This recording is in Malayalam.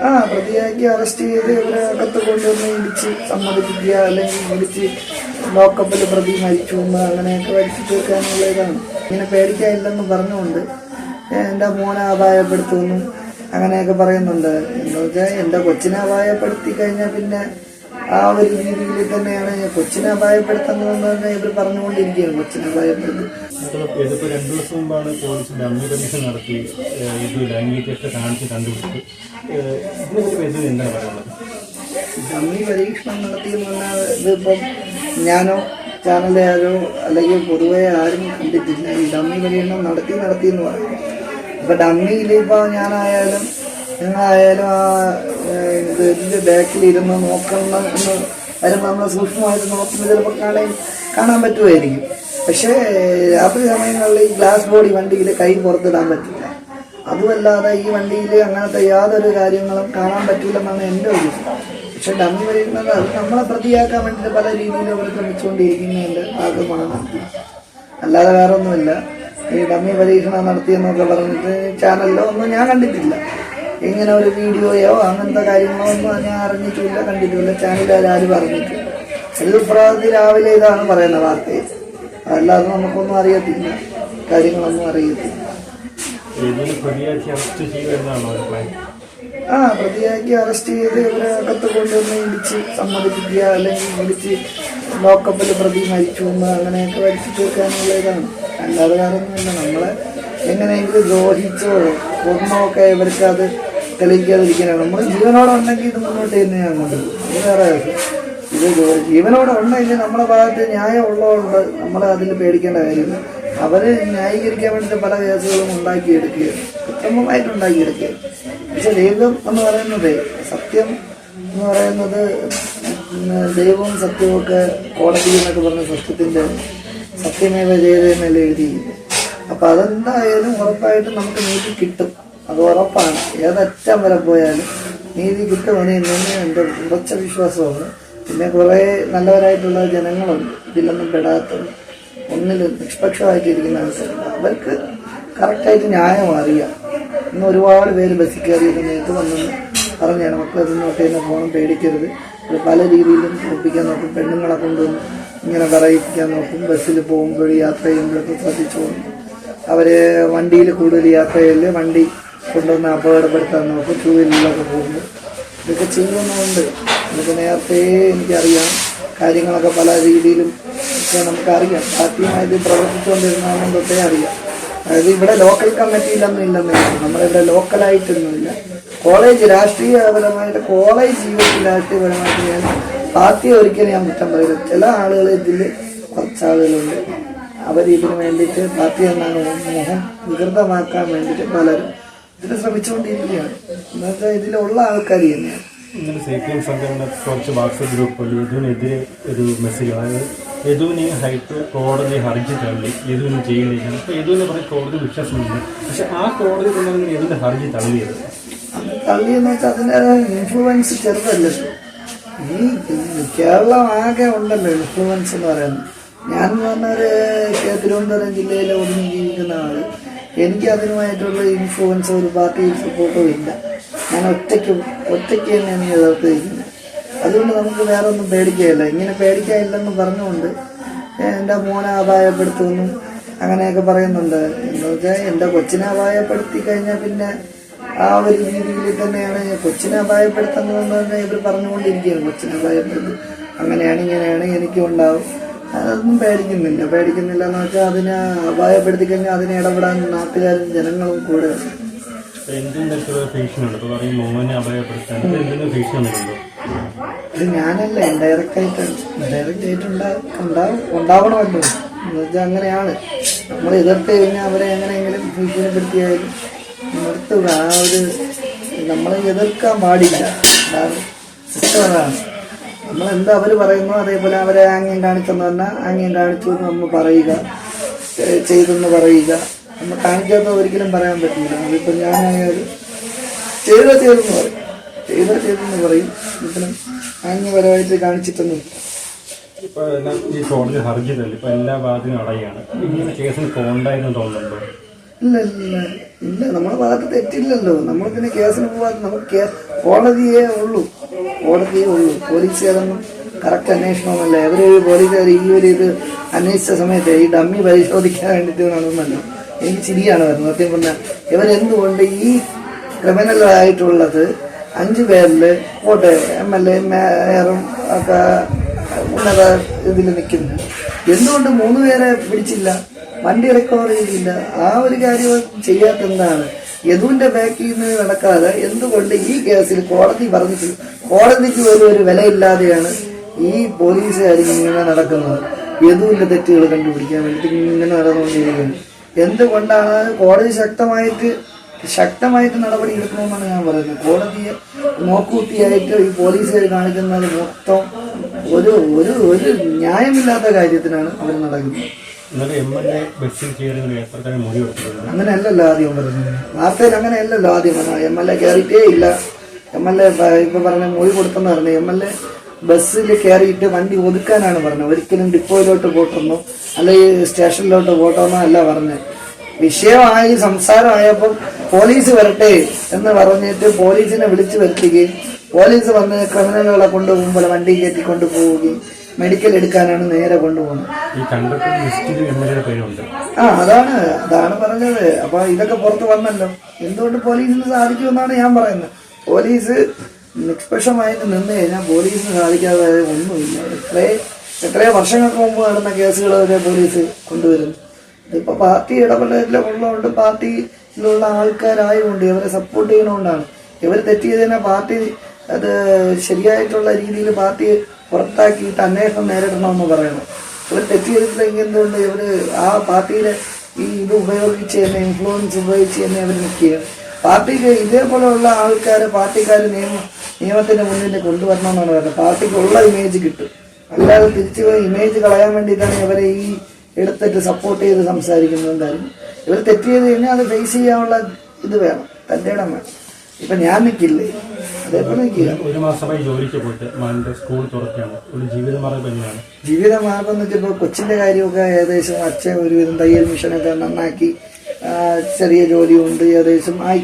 ആ പ്രതിയാക്കി അറസ്റ്റ് ചെയ്ത് ഇവരെ അകത്ത് കൊണ്ടുവന്ന് ഇടിച്ച് സമ്മതിപ്പിക്കുക അല്ലെങ്കിൽ വിളിച്ച് ലോക്കപ്പിൽ പ്രതി മരിച്ചു എന്ന് അങ്ങനെയൊക്കെ വരുത്തി തീർക്കാനുള്ള ഇതാണ്. ഇങ്ങനെ പേടിക്കാനില്ലെന്ന് പറഞ്ഞുകൊണ്ട് എന്റെ മോനെ അപായപ്പെടുത്തുമെന്നും അങ്ങനെയൊക്കെ പറയുന്നുണ്ട്. എന്താ വെച്ചാൽ എന്റെ കൊച്ചിനെ അപായപ്പെടുത്തി കഴിഞ്ഞാൽ പിന്നെ ആ ഒരു രീതിയിൽ തന്നെയാണ് കൊച്ചിനെ അപായപ്പെടുത്തുന്നതെന്ന് തന്നെ ഇവർ പറഞ്ഞുകൊണ്ടിരിക്കുകയാണ്. കൊച്ചിനെ അപായപ്പെടുത്തുന്നത് ഇതിപ്പോ രണ്ടു ദിവസം മുമ്പാണ് പോലീസ് ഡമ്മി പരീക്ഷ നടത്തി എന്ന് ഇത് ലൈംഗികത്തെ കാണിച്ച് കണ്ടുപിടിച്ചു. ഏഹ് ഇതിനെപ്പറ്റി എന്ത് എന്താണ് പറയുന്നത് ഡമ്മി പരീക്ഷണം നടത്തിയെന്ന് പറഞ്ഞാൽ ഇതിപ്പം ഞാനോ ചാനലിലെ ആരോ അല്ലെങ്കിൽ പൊതുവെ ആരും കണ്ടിട്ടില്ല. ഈ ഡമ്മി പരീക്ഷണം നടത്തി നടത്തി എന്ന് പറയും. അപ്പം ഡമ്മിയിൽ ഇപ്പോൾ ഞാനായാലും നിങ്ങളായാലും ആ ഇതിന്റെ ബാക്കിൽ ഇരുന്ന് നോക്കണം എന്ന് നമ്മൾ സൂക്ഷ്മമായിട്ട് നോക്കുമ്പോൾ ചിലപ്പോൾ കാണാൻ കാണാൻ പറ്റുമായിരിക്കും. പക്ഷേ രാത്രി സമയങ്ങളിൽ ഈ ഗ്ലാസ് ബോഡി വണ്ടിയിൽ കൈ പുറത്തിടാൻ പറ്റില്ല. അതുമല്ലാതെ ഈ വണ്ടിയിൽ അങ്ങനത്തെ യാതൊരു കാര്യങ്ങളും കാണാൻ പറ്റില്ലെന്നാണ് എന്റെ ഒരു പക്ഷേ പക്ഷെ ഡമ്മി വരുന്നത് അത് നമ്മളെ പ്രതിയാക്കാൻ വേണ്ടിയിട്ട് പല രീതിയിൽ അവർ ശ്രമിച്ചുകൊണ്ടിരിക്കുന്നതിന്റെ ഭാഗമാണ് അല്ലാതെ വേറെ ഒന്നുമില്ല ഈ ഡമ്മി പരീക്ഷണം നടത്തിയെന്നൊക്കെ പറഞ്ഞിട്ട് ചാനലിലോ ഒന്നും ഞാൻ കണ്ടിട്ടില്ല. ഇങ്ങനെ ഒരു വീഡിയോയോ അങ്ങനത്തെ കാര്യങ്ങളോ ഒന്നും ഞാൻ അറിഞ്ഞിട്ടില്ല കണ്ടിട്ടില്ല. ചാനലുകാരും പറഞ്ഞിട്ടില്ല ഇത് പ്രാതി രാവിലെ ഇതാണ് പറയുന്ന വാർത്തയെ അല്ലാതെ നമുക്കൊന്നും അറിയത്തില്ല. കാര്യങ്ങളൊന്നും അറിയത്തില്ല. ആ പ്രതിയാക്കി അറസ്റ്റ് ചെയ്ത് ഇവരെ അകത്ത് കൊണ്ടുവന്ന് ഇടിച്ച് സമ്മതിപ്പിക്കുക അല്ലെങ്കിൽ ഇടിച്ച് ലോക്കപ്പിൽ പ്രതി മരിച്ചു എന്ന് അങ്ങനെയൊക്കെ വരുത്തി തീർക്കാനുള്ള ഇതാണ്. അല്ലാതെ വേറെ ഒന്നുമില്ല നമ്മളെ എങ്ങനെയെങ്കിലും ദ്രോഹിച്ചോ ഒന്നോ ഒക്കെ ഇവർക്ക് അത് തെളിയിക്കാതിരിക്കാനാണ് നമ്മൾ ജീവനോടെ ഉണ്ടെങ്കിൽ ഇത് മുന്നോട്ട് തന്നെയാണ് വേറെ ഇത് ജീവനോടെ ഉണ്ടെങ്കിൽ നമ്മുടെ ഭാഗത്ത് ന്യായം ഉള്ളതുകൊണ്ട് നമ്മൾ അതിൽ പേടിക്കേണ്ട കാര്യമില്ല അവർ ന്യായീകരിക്കാൻ വേണ്ടിയിട്ട് പല കേസുകളും ഉണ്ടാക്കിയെടുക്കുക ഉത്തമമായിട്ട് ഉണ്ടാക്കിയെടുക്കുക പക്ഷെ ദൈവം എന്ന് പറയുന്നത് സത്യം എന്ന് പറയുന്നത് ദൈവവും സത്യവും ഒക്കെ കോടതി എന്നൊക്കെ പറഞ്ഞ സത്യത്തിന്റെ സത്യമേവ ജയതെന്നല്ല എഴുതിയില്ല അപ്പം അതെന്തായാലും ഉറപ്പായിട്ടും നമുക്ക് നീക്കി കിട്ടും. അത് ഉറപ്പാണ്. ഏതറ്റം വരെ പോയാലും നീതി കിട്ടുമെന്ന് തന്നെ എന്റെ ഉറച്ച വിശ്വാസമാണ്. പിന്നെ കുറേ നല്ലവരായിട്ടുള്ള ജനങ്ങളുണ്ട്. ഇതിലൊന്നും പെടാത്തത് ഒന്നിൽ നിഷ്പക്ഷമായിട്ടിരിക്കുന്ന ആൾക്കാരുണ്ട്. അവർക്ക് കറക്റ്റായിട്ട് ന്യായം അറിയാം. ഇന്ന് ഒരുപാട് പേര് ബസ്സിൽ കയറിയ സമയത്ത് വന്നെന്ന് പറഞ്ഞാണ്. മക്കളെ മുന്നോട്ട് തന്നെ പോകണം പേടിക്കരുത്. പല രീതിയിലും ഒപ്പിക്കാൻ നോക്കും. പെണ്ണുങ്ങളെ കൊണ്ടുവന്ന് ഇങ്ങനെ പറയിപ്പിക്കാൻ നോക്കും. ബസ്സിൽ പോകുമ്പോഴും യാത്ര ചെയ്യുമ്പോഴൊക്കെ ശ്രദ്ധിച്ചു പോകും അവരെ വണ്ടിയിൽ കൂടുതൽ യാത്ര ചെയ്യൽ വണ്ടി കൊണ്ടുവന്ന് അപകടപ്പെടുത്താൻ നോക്കും ടൂ വീലറിലൊക്കെ പോകുന്നു. ഇതൊക്കെ ചെയ്യുന്നുണ്ട് ഇതൊക്കെ നേരത്തെ എനിക്കറിയാം. കാര്യങ്ങളൊക്കെ പല രീതിയിലും ഒക്കെ നമുക്കറിയാം. പാർട്ടിയുമായിട്ട് പ്രവർത്തിച്ചുകൊണ്ടിരുന്നതുകൊണ്ട് തൊട്ടേ അറിയാം. അതായത് ഇവിടെ ലോക്കൽ കമ്മിറ്റിയിലൊന്നും ഇല്ലെന്നില്ല നമ്മളിവിടെ ലോക്കലായിട്ടൊന്നുമില്ല കോളേജ് രാഷ്ട്രീയപരമായിട്ട് കോളേജ് ജീവിതത്തിൽ രാഷ്ട്രീയപരമായിട്ട് ഞാൻ പാർട്ടിയെ ഒരിക്കലും ഞാൻ കുറ്റം പറയില്ല. ചില ആളുകൾ ഇതിൽ കുറച്ച് ആളുകളുണ്ട്. അവർ വേണ്ടിയിട്ട് പാർട്ടി എന്നാണ് മോഹം വികൃതമാക്കാൻ വേണ്ടിയിട്ട് പലരും ഇതിന് ശ്രമിച്ചുകൊണ്ടിരിക്കുകയാണ്. എന്നുവെച്ചാൽ ഇതിലുള്ള ആൾക്കാർ തന്നെയാണ്. ഇന്നലെ സംഘടന കുറച്ച് വാട്സപ്പ് ഗ്രൂപ്പുകൾ യദുവിനെതിരെ ഒരു മെസ്സേജ് അതായത് യദുവിനെ ഹൈക്കോ കോടതി ഹർജി തള്ളി യദുവിന് ചെയ്യുന്നില്ല അപ്പോൾ യദുവിനെ പറയും കോടതി വിശ്വാസമില്ല പക്ഷെ ആ കോടതി തന്നെയാണ് യദുവിന്റെ ഹർജി തള്ളിയത്. അത് തള്ളിയെന്ന് വെച്ചാൽ അതിന്റെ ഇൻഫ്ലുവൻസ് ചെറുതല്ലല്ലോ ഈ കേരളം ആകെ ഉണ്ടല്ലോ ഇൻഫ്ലുവൻസ് എന്ന് പറയുന്നത്. ഞാൻ എന്ന് കേ- തിരുവനന്തപുരം ജില്ലയിലെ ഒന്നും ജീവിക്കുന്ന ആൾ. എനിക്ക് അതിനുമായിട്ടുള്ള ഇൻഫ്ലുവൻസ് ഒരു പാർട്ടി സപ്പോർട്ടും ഇല്ല. ഞാൻ ഒറ്റയ്ക്ക് ഒറ്റയ്ക്ക് തന്നെയാണ് ഈ എതിർത്തിരിക്കുന്നത് അതുകൊണ്ട് നമുക്ക് വേറെ ഒന്നും പേടിക്കുകയില്ല. ഇങ്ങനെ പേടിക്കാനില്ലെന്ന് പറഞ്ഞുകൊണ്ട് എന്റെ മോനെ അപായപ്പെടുത്തുമെന്നും അങ്ങനെയൊക്കെ പറയുന്നുണ്ട്. എന്താ വെച്ചാൽ എന്റെ കൊച്ചിനെ അപായപ്പെടുത്തി കഴിഞ്ഞാൽ പിന്നെ ആ ഒരു രീതിയിൽ തന്നെയാണ് കൊച്ചിനെ അപായപ്പെടുത്തുന്നതെന്ന് തന്നെ ഇവർ പറഞ്ഞുകൊണ്ടിരിക്കുകയാണ്. കൊച്ചിനെ അപായപ്പെടുത്തും. അങ്ങനെയാണ് ഇങ്ങനെയാണ് എനിക്കും ഉണ്ടാവും അതൊന്നും പേടിക്കുന്നില്ല. പേടിക്കുന്നില്ല എന്ന് വെച്ചാൽ അതിനെ അപായപ്പെടുത്തി കഴിഞ്ഞാൽ അതിനെ ഇടപെടാൻ നാട്ടുകാരും ജനങ്ങളും കൂടെ ഇത് ഞാനല്ല ഇൻഡയറക്റ്റ് ആയിട്ടാണ് ഇൻഡയറക്റ്റ് ആയിട്ട് ഉണ്ടാ- ഉണ്ടാവും ഉണ്ടാവണമല്ലോ. എന്ന് വെച്ചാൽ അങ്ങനെയാണ്. നമ്മൾ എതിർത്ത് കഴിഞ്ഞാൽ അവരെ എങ്ങനെയെങ്കിലും ഭീഷണിപ്പെടുത്തിയായാലും നിർത്തുക. ആ ഒരു നമ്മളെ എതിർക്കാൻ പാടില്ല. അതാണ്. നമ്മൾ എന്താ അവർ പറയുന്നു? അതേപോലെ അവരെ ആംഗ്യം കാണിച്ചെന്ന് പറഞ്ഞാൽ ആംഗ്യം കാണിച്ചു എന്ന് നമ്മൾ പറയുക ചെയ്തെന്ന് പറയുക. നമ്മൾ കാണിക്കാത്ത ഒരിക്കലും പറയാൻ പറ്റില്ല. അതിപ്പോൾ ഞാനായാലും ചെയ്ത ചെയ്തെന്ന് പറയും. ചെയ്ത ചെയ്തെന്ന് പറയും. ഇതിനും ആംഗ്യപരമായിട്ട് കാണിച്ചിട്ടൊന്നും ഇപ്പോൾ എല്ലാം ഈ കോടതി ഹർജി തള്ളി ഇപ്പോൾ എല്ലാ വാദിനും അടയാണ്. ഇങ്ങനെ കേസിന് പോകണ്ടായെന്ന് തോന്നുന്നുണ്ടോ? ഇല്ല ഇല്ല. ഇല്ല നമ്മുടെ ഭാഗത്ത് തെറ്റില്ലല്ലോ. നമ്മൾ പിന്നെ കേസിന് പോവാ നമുക്ക് കോടതിയേ ഉള്ളൂ. ഉള്ളൂ പോലീസുകാരൊന്നും കറക്റ്റ് അന്വേഷണമൊന്നുമല്ല. ഒരു പോലീസുകാർ ഈ ഒരു ഇത് അന്വേഷിച്ച സമയത്ത് ഈ ഡമ്മി പരിശോധിക്കാൻ വേണ്ടിയിട്ട് നടന്നല്ലോ എനിക്ക് ചിരിയാണ് വരുന്നത്. സത്യം പറഞ്ഞാൽ ഇവരെന്തുകൊണ്ട് ഈ ക്രിമിനലായിട്ടുള്ളത് അഞ്ചു പേരിൽ പോട്ടെ എം എൽ എ മേയറും ഒക്കെ ഉന്നത ഇതിൽ നിൽക്കുന്നു. എന്തുകൊണ്ട് മൂന്ന് പേരെ പിടിച്ചില്ല? വണ്ടി റിക്കവർ ചെയ്തില്ല. ആ ഒരു കാര്യം ചെയ്യാത്ത എന്താണ് യദുവിന്റെ ബാക്കിൽ നിന്ന് നടക്കാതെ എന്തുകൊണ്ട് ഈ കേസിൽ കോടതി പറഞ്ഞിട്ട് കോടതിക്ക് പോലും ഒരു വിലയില്ലാതെയാണ് ഈ പോലീസുകാർ ഇങ്ങനെ നടക്കുന്നത്? യദുവിന്റെ തെറ്റുകൾ കണ്ടുപിടിക്കാൻ വേണ്ടിയിട്ട് ഇങ്ങനെ നടന്നുകൊണ്ടിരിക്കുന്നു. എന്തുകൊണ്ടാണ് കോടതി ശക്തമായിട്ട് ശക്തമായിട്ട് നടപടി എടുക്കണമെന്നാണ് ഞാൻ പറയുന്നത്. കോടതിയെ നോക്കൂട്ടിയായിട്ട് ഈ പോലീസുകാർ കാണിക്കുന്നത് മൊത്തം ഒരു ഒരു ഒരു ന്യായമില്ലാത്ത കാര്യത്തിനാണ് അവർ നടക്കുന്നത്. ഇന്നലെ എം അങ്ങനെയല്ലല്ലോ ആദ്യം പറഞ്ഞത്. വാർത്തയിൽ അങ്ങനെയല്ലല്ലോ ആദ്യം പറഞ്ഞത്. എം എൽ എ കയറിയിട്ടേ ഇല്ല. എം എൽ എ ഇപ്പൊ പറഞ്ഞ മൊഴി കൊടുത്തെന്ന് പറഞ്ഞു എം എൽ എ ബസ്സിൽ കയറിയിട്ട് വണ്ടി ഒതുക്കാനാണ് പറഞ്ഞത്. ഒരിക്കലും ഡിപ്പോയിലോട്ട് പോട്ടെന്നോ അല്ലെങ്കിൽ സ്റ്റേഷനിലോട്ട് പോട്ടെന്നോ അല്ല പറഞ്ഞത്. വിഷയമായി സംസാരമായപ്പോൾ പോലീസ് വരട്ടെ എന്ന് പറഞ്ഞിട്ട് പോലീസിനെ വിളിച്ചു വരുത്തുകയും പോലീസ് വന്ന് ക്രിമിനലുകളെ കൊണ്ടുപോകുമ്പോൾ വണ്ടി കയറ്റി കൊണ്ടുപോവുകയും മെഡിക്കൽ എടുക്കാനാണ് നേരെ കൊണ്ടുപോകുന്നത്. ഈ കണ്ടക്ടർ ലിസ്റ്റിൽ എം എൽ എയുടെ പേരുണ്ട്? ആ അതാണ് അതാണ് പറഞ്ഞത്. അപ്പൊ ഇതൊക്കെ പുറത്ത് വന്നല്ലോ. എന്തുകൊണ്ട് പോലീസിന് സാധിക്കുമെന്നാണ് ഞാൻ പറയുന്നത്. പോലീസ് നിഷ്പക്ഷമായിട്ട് നിന്ന് കഴിഞ്ഞാൽ പോലീസിന് സാധിക്കാതെ ഒന്നുമില്ല. എത്രയും എത്രയോ വർഷങ്ങൾക്ക് മുമ്പ് നടന്ന കേസുകൾ വരെ പോലീസ് കൊണ്ടുവരുന്നു. ഇതിപ്പോ പാർട്ടി ഇടപെടലുള്ളതുകൊണ്ട് പാർട്ടിയിലുള്ള ആൾക്കാരായതുകൊണ്ട് ഇവരെ സപ്പോർട്ട് ചെയ്യണോണ്ടാണ്. ഇവർ തെറ്റ് ചെയ്തതിനെ പാർട്ടി അത് ശരിയായിട്ടുള്ള രീതിയിൽ പാർട്ടി പുറത്താക്കിയിട്ട് അന്വേഷണം നേരിടണമെന്ന് പറയണം ഇവർ തെറ്റ് ചെയ്തിട്ടില്ലെങ്കിൽ എന്തുകൊണ്ട് ഇവർ ആ പാർട്ടിയിലെ ഈ ഇത് ഉപയോഗിച്ച് തന്നെ ഇൻഫ്ലുവൻസ് ഉപയോഗിച്ച് തന്നെ അവർ നിൽക്കുക പാർട്ടിക്ക് ഇതേപോലെയുള്ള ആൾക്കാരെ പാർട്ടിക്കാർ നിയമ നിയമത്തിന്റെ മുന്നിൽ കൊണ്ടുവരണമെന്നാണ് പറയുന്നത്. പാർട്ടിക്കുള്ള ഇമേജ് കിട്ടും. അല്ലാതെ തിരിച്ചു ഇമേജ് കളയാൻ വേണ്ടിയിട്ടാണ് ഇവരെ ഈ എടുത്തിട്ട് സപ്പോർട്ട് ചെയ്ത് സംസാരിക്കുന്നത് കാര്യം ഇവർ തെറ്റ് ചെയ്ത് കഴിഞ്ഞാൽ അത് ഫേസ് ചെയ്യാനുള്ള ഇത് വേണം. തന്റെ ഇടം വേണം. ഇപ്പൊ ഞാൻ നിൽക്കില്ലേ? ഒരു മാസമായി ജോലിക്ക് പോയിട്ട് മകന്റെ സ്കൂൾ തുറക്കുകയാണ്. ഒരു ജീവിതമാർഗം തന്നെയാണ് ജീവിതമാർഗം എന്ന് വെച്ചപ്പോൾ കൊച്ചിന്റെ കാര്യമൊക്കെ ഏകദേശം അച്ഛൻ ഒരുവിധം തയ്യൽ മിഷനൊക്കെ നന്നാക്കി ചെറിയ ജോലിയുണ്ട്. ഏകദേശം ആയി.